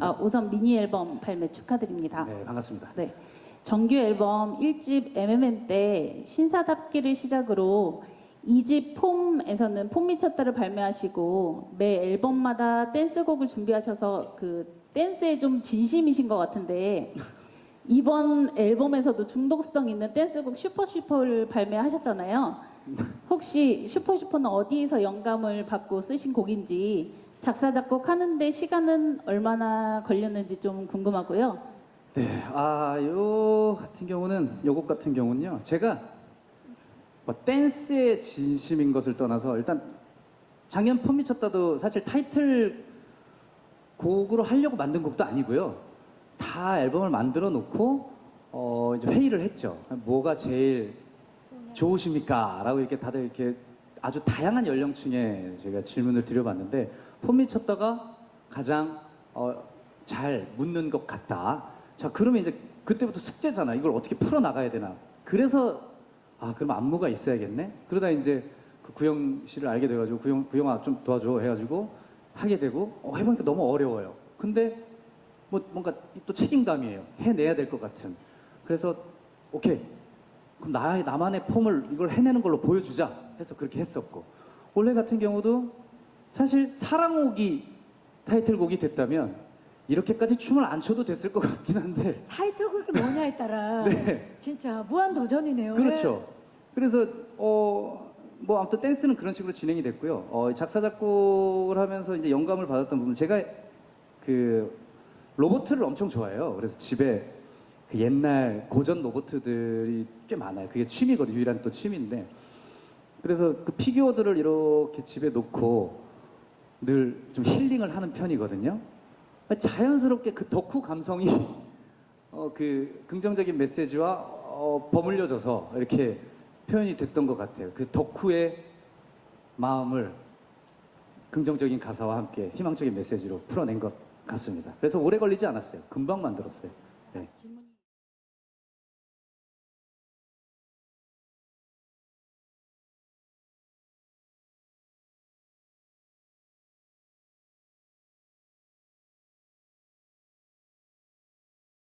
아, 우선 미니 앨범 발매 축하드립니다. 네, 반갑습니다. 네. 정규 앨범 1집 MMM 때 신사답기를 시작으로 2집 폼에서는 폼 미쳤다를 발매하시고 매 앨범마다 댄스곡을 준비하셔서 그 댄스에 좀 진심이신 것 같은데 이번 앨범에서도 중독성 있는 댄스곡 슈퍼슈퍼를 발매하셨잖아요. 혹시 슈퍼슈퍼는 어디에서 영감을 받고 쓰신 곡인지 작사 작곡 하는데 시간은 얼마나 걸렸는지 좀 궁금하고요. 네, 아, 요 같은 경우는 요곡 같은 경우는요. 제가 뭐 댄스에 진심인 것을 떠나서 일단 작년 폼 미쳤다도 사실 타이틀 곡으로 하려고 만든 곡도 아니고요. 다 앨범을 만들어 놓고 어 이제 회의를 했죠. 뭐가 제일 좋으십니까? 라고 이렇게 다들 이렇게 아주 다양한 연령층에 제가 질문을 드려봤는데 폼 미쳤다가 가장 어, 잘 묻는 것 같다. 자, 그러면 이제 그때부터 숙제잖아. 이걸 어떻게 풀어 나가야 되나. 그래서 아, 그럼 안무가 있어야겠네. 그러다 이제 그 구영 씨를 알게 돼가지고 구영 구영아 좀 도와줘 해가지고 하게 되고 어, 해보니까 너무 어려워요. 근데 뭐 뭔가 또 책임감이에요. 해내야 될 것 같은. 그래서 오케이. 그럼 나의 나만의 폼을 이걸 해내는 걸로 보여주자 해서 그렇게 했었고 원래 같은 경우도 사실 사랑옥이 타이틀곡이 됐다면 이렇게까지 춤을 안 춰도 됐을 것 같긴 한데. 타이틀곡이 뭐냐에 따라 네. 진짜 무한 도전이네요. 그렇죠. 그래서 어 뭐 아무튼 댄스는 그런 식으로 진행이 됐고요. 어, 작사 작곡을 하면서 이제 영감을 받았던 부분 제가 그 로봇을 엄청 좋아해요. 그래서 집에 그 옛날 고전 로봇들이 꽤 많아요. 그게 취미거든요. 유일한 또 취미인데 그래서 그 피규어들을 이렇게 집에 놓고 늘 좀 힐링을 하는 편이거든요. 자연스럽게 그 덕후 감성이 어, 그 긍정적인 메시지와 어, 버물려져서 이렇게 표현이 됐던 것 같아요. 그 덕후의 마음을 긍정적인 가사와 함께 희망적인 메시지로 풀어낸 것 같습니다. 그래서 오래 걸리지 않았어요. 금방 만들었어요.